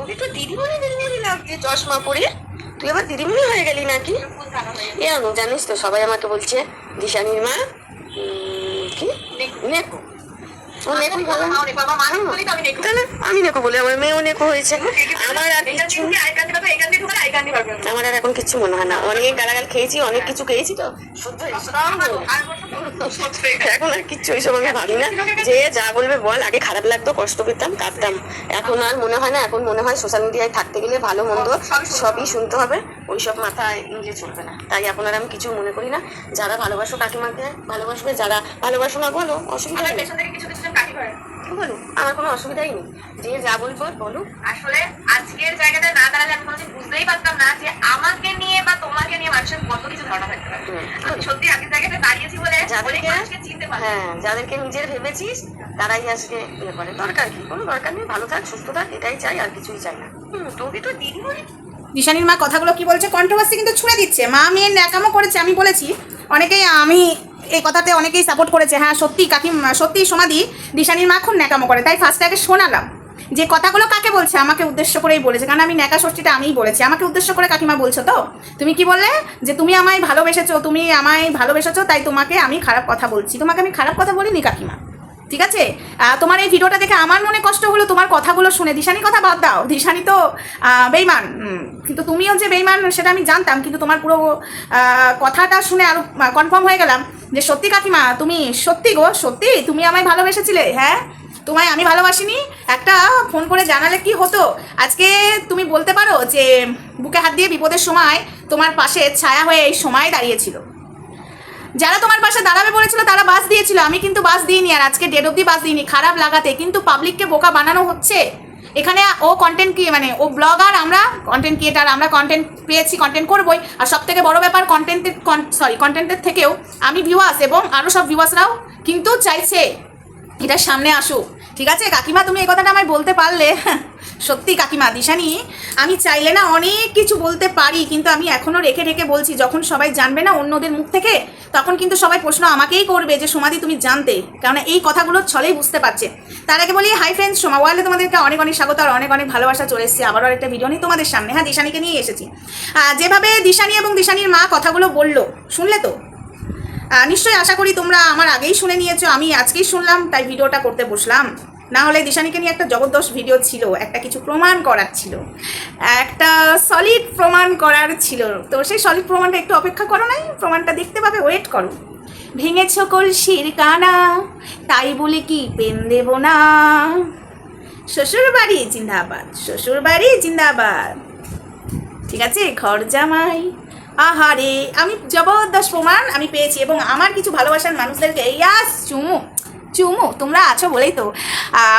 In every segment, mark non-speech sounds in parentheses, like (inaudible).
তোকে তো দিদিমণি দিদিমণি লাগছে চশমা পরে? তুই আমার দিদিমণি হয়ে গেলি নাকি? এ আমি জানিস তো সবাই আমাকে বলছে দিশানির মা উম, কি? নেকো। আমি নেকো বলে আমার মেয়েও নেকো হয়েছে। আমার আর কিচ্ছু আমার আর এখন কিচ্ছু মনে হয় না। অনেক গালাগাল খেয়েছি অনেক কিছু খেয়েছি তো। এখন আর কিচ্ছু ওইসব আমি ভাবি না। যে যা বলবে বল আগে খারাপ লাগতো কষ্ট পেতাম কাঁদতাম। এখন আর মনে হয় না এখন মনে হয় সোশ্যাল মিডিয়ায় থাকতে গেলে ভালো মন্দ সবই শুনতে হবে। ওইসব মাথায় নিলে চলবে না। তাই এখন আর আমি কিছু মনে করি না। যারা ভালোবাসো কাকিমাকে ভালোবাসবে যারা ভালোবাসো না বলো অসুবিধা নেই। বলো আমার কোনো অসুবিধাই নেই। যে যা বলব বলো আসলে আজকের জায়গাটা না দাঁড়ালে আমি কোনোদিন বুঝতেই পারতাম না যে আমাকে নিয়ে বা তোমাকে নিয়ে মানুষের কত কিছু ধারণা থাকতে পারে। সত্যি আগের জায়গাতে দাঁড়িয়েছি বলে অনেক যাদেরকে মানুষকে চিনতে হ্যাঁ যাদেরকে নিজের ভেবেছিস তারাই আজকে ইয়ে করে। দরকার কি? কোনো দরকার নেই। ভালো থাক সুস্থ থাক এটাই চাই আর কিছুই চাই না। হুম তোকে তো দিদি বলে দিশানির মা কথাগুলো কি বলছে? কন্ট্রোভার্সি কিন্তু ছুঁড়ে দিচ্ছে। মা মেয়ের ন্যাকামো করেছে আমি বলেছি। অনেকেই আমি এই কথাতে অনেকেই সাপোর্ট করেছে। হ্যাঁ সত্যি কাকি সত্যি সমাধি দিশানির মা খুব ন্যাকামো করে। তাই ফার্স্টে আগে শোনালাম যে কথাগুলো কাকে বলছে, আমাকে উদ্দেশ্য করেই বলেছে। কারণ আমি ন্যাকা ষষ্ঠীটা আমিই বলেছি। আমাকে উদ্দেশ্য করে কাকিমা বলছো তো? তুমি কি বললে? যে তুমি আমায় ভালোবেসেছো, তুমি আমায় ভালোবেসেছো, তাই তোমাকে আমি খারাপ কথা বলছি। তোমাকে আমি খারাপ কথা বলিনি, কাকিমা। ঠিক আছে? তোমার এই ভিডিওটা দেখে আমার মনে কষ্ট হলো, তোমার কথাগুলো শুনে। দিশানি কথা বাদ দাও। দিশানি তো বেইমান। কিন্তু তুমিও যে বেইমান, সেটা আমি জানতাম, কিন্তু তোমার পুরো কথাটা শুনে আরও কনফার্ম হয়ে গেলাম যে সত্যি কাকিমা, তুমি সত্যি গো, সত্যি? তুমি আমায় ভালোবেসেছিলে? হ্যাঁ? তোমায় আমি ভালোবাসিনি? একটা ফোন করে জানালে কি হতো? আজকে তুমি বলতে পারো যে, বুকে হাত দিয়ে বিপদের সময় তোমার পাশে ছায়া হয়ে এই সময় দাঁড়িয়েছিল। যারা তোমার পাশে দাঁড়াবে বলেছিল, তারা বাস দিয়েছিল। আমি কিন্তু বাস দিইনি আর আজকে ডেট অব্দি বাস দিইনি। খারাপ লাগাতে। কিন্তু পাবলিককে বোকা বানানো হচ্ছে। এখানে ও কন্টেন্ট কি মানে ও ব্লগার আমরা কন্টেন্ট ক্রিয়েটার আমরা কন্টেন্ট পেয়েছি কন্টেন্ট করবই। আর সব থেকে বড় ব্যাপার কন্টেন্টের সরি কন্টেন্টের থেকেও আমি ভিউয়ার্স এবং আরও সব ভিউয়ার্সরাও কিন্তু চাইছে। এটা সামনে আসুক। ঠিক আছে? কাকিমা, তুমি এই কথাটা আমায় বলতে পারলে। (laughs) সত্যি কাকিমা, দিশানি, আমি চাইলে না অনেক কিছু বলতে পারি, কিন্তু আমি এখনও রেখে রেখে বলছি, যখন সবাই জানবে না অন্যদের মুখ থেকে, তখন কিন্তু সবাই প্রশ্ন আমাকেই করবে যে সমাধি তুমি জানতে? কারণ এই কথাগুলো ছলেই বুঝতে পারছে। তার আগে বলি হাই ফ্রেন্ডস সোমা ওয়ার্ল্ডে তোমাদেরকে অনেক অনেক স্বাগত আর অনেক অনেক ভালোবাসা চলে এসেছে। আবারও একটা ভিডিও নিয়ে তোমাদের সামনে। হ্যাঁ দিশানিকে নিয়ে এসেছি। যেভাবে দিশানি এবং দিশানির মা কথাগুলো বলল, শুনলে তো? নিশ্চয়ই আশা করি তোমরা আমার আগেই শুনে নিয়েছো, আমি আজকেই শুনলাম, তাই ভিডিওটা করতে বসলাম। না হলে দিশানিকে নিয়ে একটা জবরদস্ত ভিডিও ছিল, একটা কিছু প্রমাণ করার ছিল। একটা সলিড প্রমাণ করার ছিল। তো সেই সলিড প্রমাণটা একটু অপেক্ষা করো নাই, প্রমাণটা দেখতে পাবে ওয়েট করো। ভেঙেছ কলসির কানা, তাই বলে কি পেন দেব না? শ্বশুর বাড়ি জিন্দাবাদ শ্বশুর বাড়ি জিন্দাবাদ। ঠিক আছে, ঘর জামাই, আহারে, আমি জবরদস্ত প্রমাণ আমি পেয়েছি এবং আমার কিছু ভালোবাসার মানুষদেরকে, ইয়াস, চুমু। চুমু তোমরা আছো বলেই তো।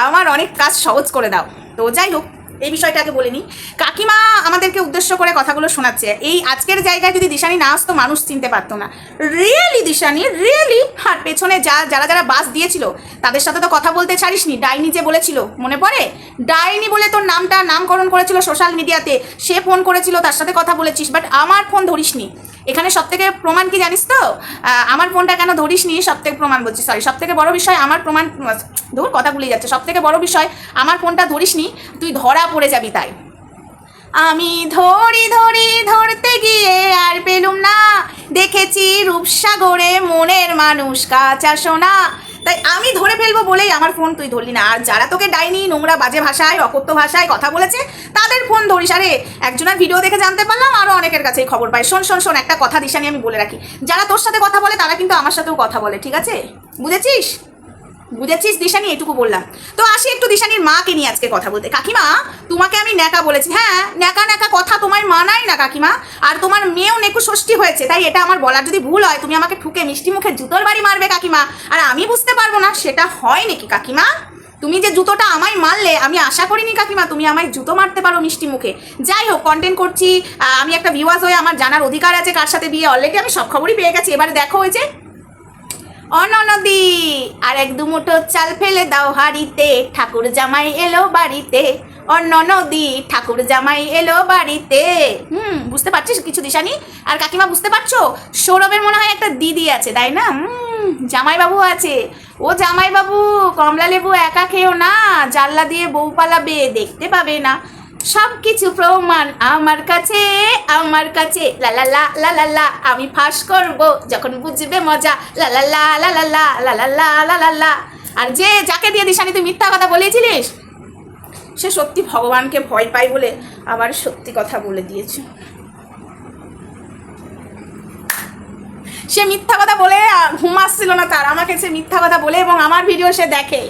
আমার অনেক কাজ সহজ করে দাও। তো যাই হোক এই বিষয়টাকে বলিনি। কাকিমা আমাদেরকে উদ্দেশ্য করে কথাগুলো শোনাচ্ছে। এই আজকের জায়গায় যদি দিশানি না আসতো, মানুষ চিনতে পারতো না। রিয়েলি দিশানি? রিয়েলি আর পেছনে যা, যারা যারা বাস দিয়েছিল, তাদের সাথে তো কথা বলতে ছাড়িসনি। ডাইনি যে বলেছিল, মনে পড়ে? ডাইনি বলে তোর নামটা নামকরণ করেছিল সোশ্যাল মিডিয়াতে সে ফোন করেছিল, তার সাথে কথা বলেছিস বাট আমার ফোন ধরিসনি। এখানে সব থেকে প্রমাণ কি জানিস তো? আমার ফোনটা কেন ধরিসনি? সব থেকে প্রমাণ বলছি সরি সব থেকে বড় বিষয় আমার প্রমাণ, ধর, কথা ভুলে যাচ্ছে। সব থেকে বড় বিষয়, আমার ফোনটা ধরিসনি। তুই ধরা পড়ে যাবি তাই। আমি ধরি ধরি, ধরতে গিয়ে আর পেলুম না। দেখেছি রূপসাগরে মনের মানুষ কাঁচা সোনা। তাই আমি ধরে ফেলব বলেই আমার ফোন তুই ধরলি না। আর যারা তোকে ডাইনি, নোংরা বাজে ভাষায়, অকথ্য ভাষায় কথা বলেছে, তাদের ফোন ধরিস। আরে, একজনের ভিডিও দেখে জানতে পারলাম আরও অনেকের কাছেই খবর পাই। শোন শোন শোন, একটা কথা দিশানি আমি বলে রাখি। যারা তোর সাথে কথা বলে, তারা কিন্তু আমার সাথেও কথা বলে, ঠিক আছে? বুঝেছিস? বুঝেছিস দিশানি? এটুকু বললাম। তো আসি একটু দিশানির মাকে নিয়ে আজকে কথা বলতে। কাকিমা, তোমাকে আমি ন্যাকা বলেছি। হ্যাঁ ন্যাকা ন্যাকা কথা তোমার মানাই না কাকিমা। আর তোমার মেয়েও নেকু ষষ্ঠী হয়েছে, তাই এটা আমার বলার যদি ভুল হয়, তুমি আমাকে ঠুকে মিষ্টি মুখে জুতোর বাড়ি মারবে কাকিমা। আর আমি বুঝতে পারব না, সেটা হয় নাকি কাকিমা? তুমি যে জুতোটা আমায় মারলে, আমি আশা করিনি কাকিমা, তুমি আমায় জুতো মারতে পারো মিষ্টি মুখে। যাই হোক কন্টেন্ট করছি। আমি একটা ভিউয়ার্স হয়ে আমার জানার অধিকার আছে কার সাথে বিয়ে। অলরেডি আমি সব খবরই পেয়ে গেছি। এবারে দেখো হয়েছে অননদি আর এক দুমুঠো চাল ফেলে দাও হাড়িতে, ঠাকুর জামাই এলো বাড়িতে। অন্য নদী ঠাকুর জামাই এলো বাড়িতে। হুম, বুঝতে পারছিস কিছু দিশানি? আর কাকিমা, বুঝতে পারছ? সৌরভের মনে হয় একটা দিদি আছে, তাই না? জামাইবাবু আছে। ও জামাইবাবু কমলা লেবু একা খেও না, জানলা দিয়ে বউ পালাবে দেখতে পাবে না। সব কিছু প্রমাণ আমার কাছে আমার কাছে লা লা লা লা লা লা আমি ফাঁস করব যখন বুঝবে মজা লা লা লা লা লা লা লা লা লা লা লা লা আর যে যাকে দিয়ে দিশানি তুই মিথ্যা কথা বলেছিলিস সে সত্যি ভগবানকে ভয় পায় বলে আবার সত্যি কথা বলে দিয়েছে সে মিথ্যা কথা বলে আহ, ঘুম আসছিল না তার আমাকে সে মিথ্যা কথা বলে এবং আমার ভিডিও সে দেখে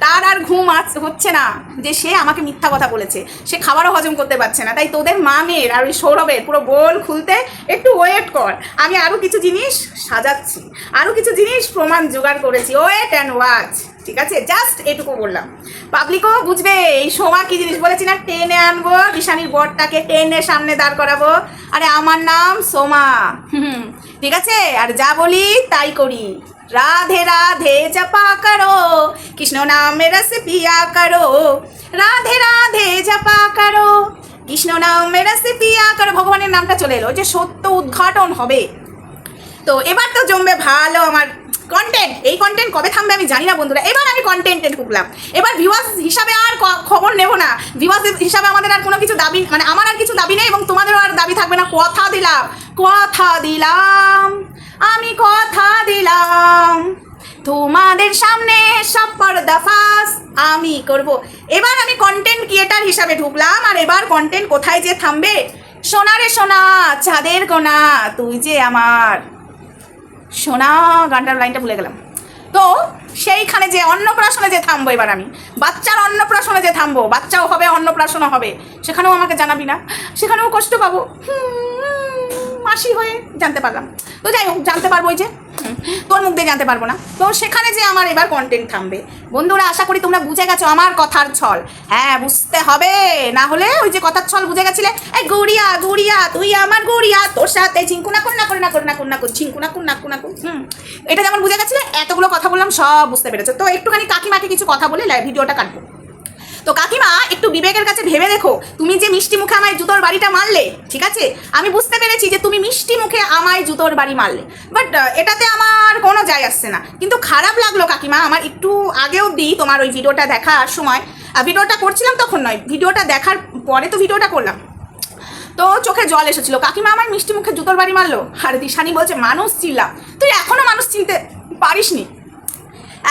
তার আর ঘুম আস- হচ্ছে না যে সে আমাকে মিথ্যা কথা বলেছে। সে খাবারও হজম করতে পারছে না। তাই তোদের মামের আর ওই সৌরভের পুরো বোল খুলতে একটু ওয়েট কর। আমি আরও কিছু জিনিস সাজাচ্ছি। আরও কিছু জিনিস প্রমাণ জোগাড় করেছি। ওয়েট অ্যান্ড ওয়াচ ঠিক আছে? জাস্ট এটুকু বললাম। পাবলিকও বুঝবে এই সোমা কি জিনিস বলেছি না? টেনে আনব ঈশানীর বরটাকে টেনে সামনে দাঁড় করাবো। আরে আমার নাম সোমা। হুম। ঠিক আছে? আর যা বলি তাই করি। রাধে রাধে জপা করো, কৃষ্ণ নামে রস পিয়া করো। রাধে রাধে জপা করো, কৃষ্ণ নামে রস পিয়া করো। ভগবানের নামটা চলে এলো, যে সত্য উদ্ঘাটন হবে। তো এবার তো জমবে ভালো আমার কন্টেন্ট এই কন্টেন্ট কবে থামবে আমি জানি না বন্ধুরা। এবার আমি কন্টেন্টে ঢুকলাম। এবার ভিউয়ার্স হিসাবে আর খবর নেব না। ভিউয়ার্স হিসাবে আমাদের আর কোনো কিছু দাবি মানে আমার আর কিছু দাবি নেই এবং তোমাদেরও আর দাবি থাকবে না। কথা দিলাম কথা দিলাম। আমি কথা দিলাম। তোমাদের সামনে সব পর্দাফাস আমি করব। এবার আমি কন্টেন্ট ক্রিয়েটার হিসাবে ঢুকলাম আর এবার কন্টেন্ট কোথায় যে থামবে? সোনা রে সোনা চাঁদের কোনা তুই যে আমার। সোনা গানটার লাইনটা ভুলে গেলাম। তো সেইখানে যে অন্নপ্রাশনে যে থামবো এবার আমি বাচ্চার অন্নপ্রাশনে যে থামবো বাচ্চাও হবে অন্নপ্রাশনও হবে সেখানেও আমাকে জানাবি না সেখানেও কষ্ট পাবো। হুম, মাসি হয়ে জানতে পারলাম। তো যাই হোক, জানতে পারব যে তোর মুখ দিয়ে জানতে পারব না। তো সেখানে যে আমার এবার কন্টেন্ট থামবে। বন্ধুরা, আশা করি তোমরা বুঝে গেছো আমার কথার ছল। হ্যাঁ বুঝতে হবে। না হলে ওই যে কথার ছল বুঝে গেছিলে? এই গুড়িয়া গুড়িয়া, তুই আমার গুড়িয়া, তোর সাথে ঝিঙ্কু না করে না করে না করে না করে না করে ঝিঙ্কু না করে না করে না হুম। এটা যেমন বুঝে গেছিলে, এতগুলো কথা বললাম, সব বুঝতে পেরেছ। তো একটুখানি কাকিমাকে কিছু কথা বলে ভিডিওটা কাটবো। তো কাকিমা, একটু বিবেকের কাছে ভেবে দেখো। তুমি যে মিষ্টি মুখে আমায় জুতোর বাড়িটা মারলে, ঠিক আছে? আমি বুঝতে পেরেছি যে তুমি মিষ্টি মুখে আমায় জুতোর বাড়ি মারলে। বাট এটাতে আমার কোনো যায় আসছে না। কিন্তু খারাপ লাগল কাকিমা, আমার একটু আগেও দিই তোমার ওই ভিডিওটা দেখার সময়। ভিডিওটা করছিলাম তখন নয়, ভিডিওটা দেখার পরে তো ভিডিওটা করলাম। তো চোখে জল এসেছিল। কাকিমা আমার মিষ্টি মুখে জুতোর বাড়ি মারলো? আর, দিশানি বলছে, মানুষ চিনলাম তুই এখনও মানুষ চিনতে পারিসনি?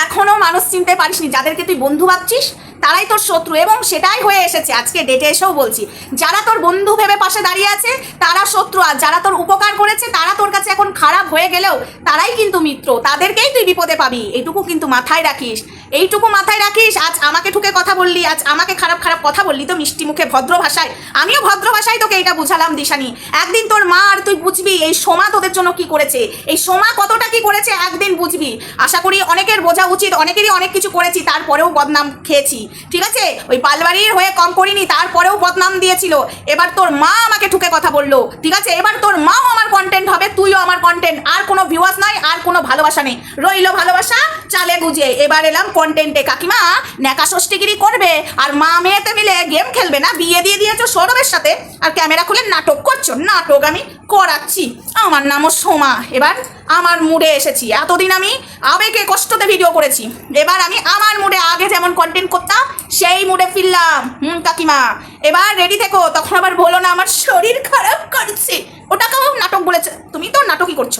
এখনও মানুষ চিনতে পারিসনি? যাদেরকে তুই বন্ধু ভাবছিস তারাই তোর শত্রু এবং সেটাই হয়ে এসেছে। আজকে ডেটে এসেও বলছি। যারা তোর বন্ধু ভেবে পাশে দাঁড়িয়ে আছে, তারা শত্রু। আর যারা তোর উপকার করেছে, তারা তোর কাছে এখন খারাপ হয়ে গেলেও তারাই কিন্তু মিত্র। তাদেরকেই তুই বিপদে পাবি। এইটুকু কিন্তু মাথায় রাখিস। এইটুকু মাথায় রাখিস, আজ আমাকে ঠুকে কথা বললি, আজ আমাকে খারাপ খারাপ কথা বললি তো মিষ্টি মুখে ভদ্র ভাষায়। আমিও ভদ্র ভাষায় তোকে এটা বুঝালাম, দিশানি। একদিন তোর মা আর তুই বুঝবি এই সোমা তোদের জন্য কি করেছে, এই সোমা কতটা কি করেছে একদিন বুঝবি। আশা করি অনেকের বোঝা উচিত, অনেকেরই অনেক কিছু করেছি, তারপরেও বদনাম খেয়েছি, ঠিক আছে? ওই পালবাড়ির হয়ে কম করিনি, তারপরেও বদনাম দিয়েছিল। এবার তোর মা আমাকে ঠুকে কথা বলল, ঠিক আছে? এবার তোর মাও আমার কন্টেন্ট হবে, তুইও আমার কন্টেন্ট আর কোনো ভিউয়ার্স নয় আর কোনো ভালোবাসা নেই। রইল ভালোবাসা, চালে গুজে। এবার এলাম কন্টেন্টে কাকিমা নেকা ষষ্ঠীগিরি করবে আর মা মেয়েতে মিলে গেম খেলবে না? বিয়ে দিয়ে দিয়েছ সৌরভের সাথে? আর ক্যামেরা খুলে নাটক করছ? নাটক আমি করাচ্ছি। আমার নামও সোমা। এবার আমার মুডে এসেছি। এতদিন আমি আবেগে কষ্টতে ভিডিও করেছি। এবার আমি আমার মুডে আগে যেমন কন্টেন্ট করতাম, সেই মুডে ফিরলাম। হুম, কাকিমা? এবার রেডি থেকো। তখন আবার বলো না, আমার শরীর খারাপ করছে। ওটা ওটাকেও নাটক বলেছে। তুমি তো নাটকই করছ।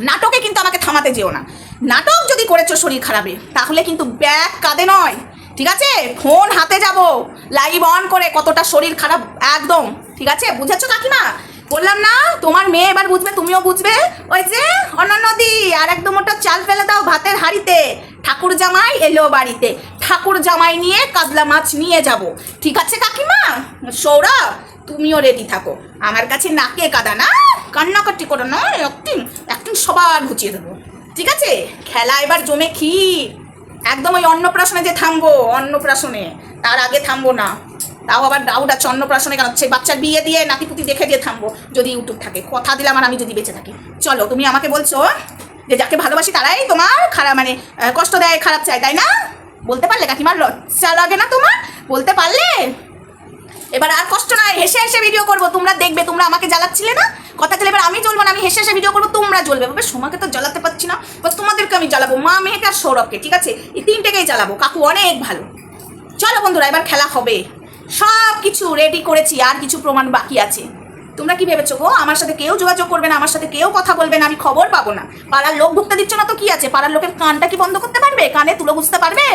নাটকে কিন্তু আমাকে থামাতে যেও না। নাটক যদি করেছ শরীর খারাপে, তাহলে কিন্তু ব্যাগ কাঁদে নয়, ঠিক আছে? ফোন হাতে যাব লাইভ অন করে কতটা শরীর খারাপ, একদম, ঠিক আছে? বুঝেছ কাকিমা? বললাম, না, তোমার মেয়ে এবার বুঝবে, তুমিও বুঝবে। ওই যে অনন্যদি আর একদম ওটা চাল ফেলে দাও ভাতের হাঁড়িতে। ঠাকুর জামাই এলো বাড়িতে। ঠাকুর জামাই নিয়ে কাতলা মাছ নিয়ে যাব, ঠিক আছে কাকিমা? সৌরভ, তুমিও রেডি থাকো। আমার কাছে নাকে কাদা, না? কান্নাকাটি করো না একদিন একদিন সবার ঘুচিয়ে দেবো। ঠিক আছে? খেলা এবার জমে ক্ষীর। একদম ওই অন্নপ্রাশনে যে থামবো, অন্নপ্রাশনে। তার আগে থামবো না। তাও আবার ডাউট আছে, অন্নপ্রাশনে কেন? হচ্ছে বাচ্চার বিয়ে দিয়ে নাতিপুতি দেখে দিয়ে থামবো, যদি ইউটিউব থাকে। কথা দিলাম আর আমি যদি বেঁচে থাকি। চলো, তুমি আমাকে বলছো যে যাকে ভালোবাসি তারাই তোমার খারাপ মানে কষ্ট দেয়, খারাপ চায়, তাই না? বলতে পারলে কাকিমার লজ্জা লাগে না তোমার? বলতে পারলে? এবার আর কষ্ট নয়, হেসে হেসে ভিডিও করব। তোমরা দেখবে, তোমরা আমাকে জ্বালাচ্ছিলে না? কথা ছিল এবার আমি জ্বলবো না, আমি হেসে হেসে ভিডিও করব, তোমরা জ্বলবে। বলবে সোমাকে তো জ্বালাতে পারছি না বা তোমাদেরকে আমি জ্বালাবো, মা মেয়েকে আর সৌরভকে, ঠিক আছে? এই তিনটেকেই জ্বালাবো, কাকু অনেক ভালো। চলো বন্ধুরা, এবার খেলা হবে। সব কিছু রেডি করেছি, আর কিছু প্রমাণ বাকি আছে। তোমরা কি ভেবেছো গো? আমার সাথে কেউ যোগাযোগ করবে না, আমার সাথে কেউ কথা বলবে না, আমি খবর পাবো না। পাড়ার লোক ঢুকতে দিচ্ছ না তো কি আছে? পাড়ার লোকের কানটা কি বন্ধ করতে পারবে? কানে তুলো বুঝতে পারবে?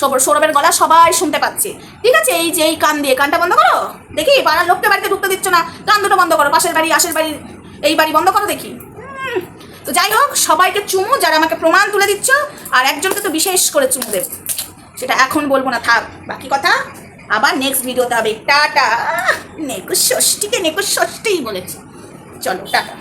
সৌরভের গলা সবাই শুনতে পাচ্ছে। ঠিক আছে, এই যে এই কান দিয়ে কানটা বন্ধ করো? দেখি, পাড়ার লোককে বাড়িতে ঢুকতে দিচ্ছ না, কান দুটো বন্ধ করো, পাশের বাড়ি আশের বাড়ি, এই বাড়ি বন্ধ করো দেখি। তো যাই হোক, সবাইকে চুমু, যারা আমাকে প্রমাণ তুলে দিচ্ছ, আর একজনকে তো বিশেষ করে চুমু দেবে। সেটা এখন বলব না, থাক, বাকি কথা। আবার নেক্সট ভিডিওতে হবে। টাটা। নেকুশ ষষ্ঠীকে নেকুশ ষষ্ঠীই বলেছি। চলো টাটা।